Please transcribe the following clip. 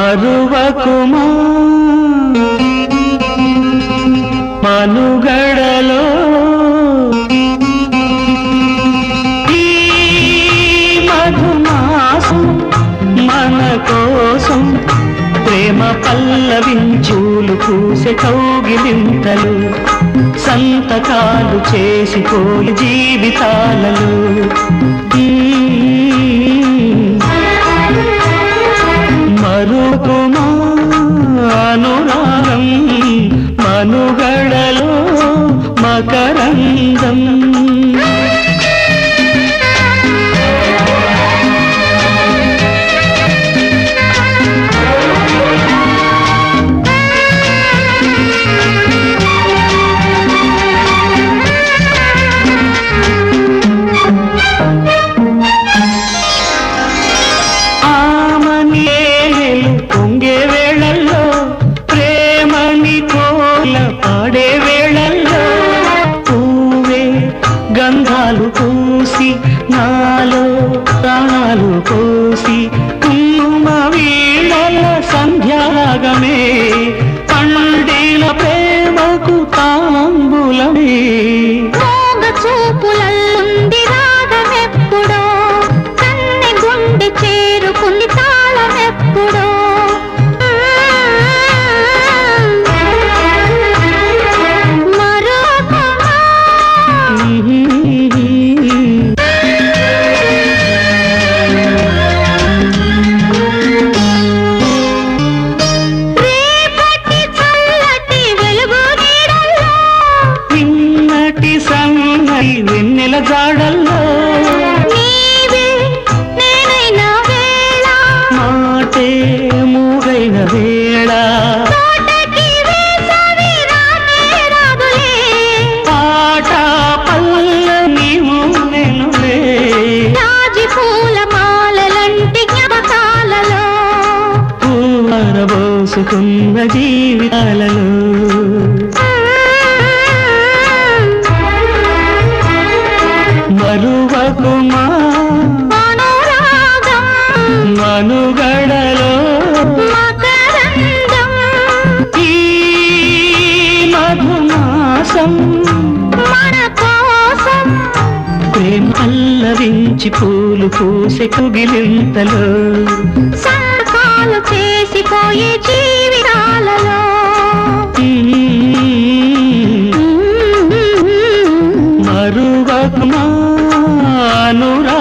మరువకుమా? మనుగడలో ఈ మధుమాసం మన కోసం ప్రేమ పల్లవించూలు పూసె కౌగిలింతలు సంతకాలు చేసిపోయి జీవితాలలో. నాలో ప్రాణాలు పోసి కుమ్మ వీళ్ళ సంధ్యాగమే. పండేల ప్రేమకు తాంబులమే. మోగ పూరబోసుకున్న జీవితాలలో. మరువకుమా మనుగడలో ఈ మధుమాసం ప్రేమ పల్లవించి పూలు పూసె కుగిలింతలో. రాబోయే జీవితాలలో. మరువకమా అనురా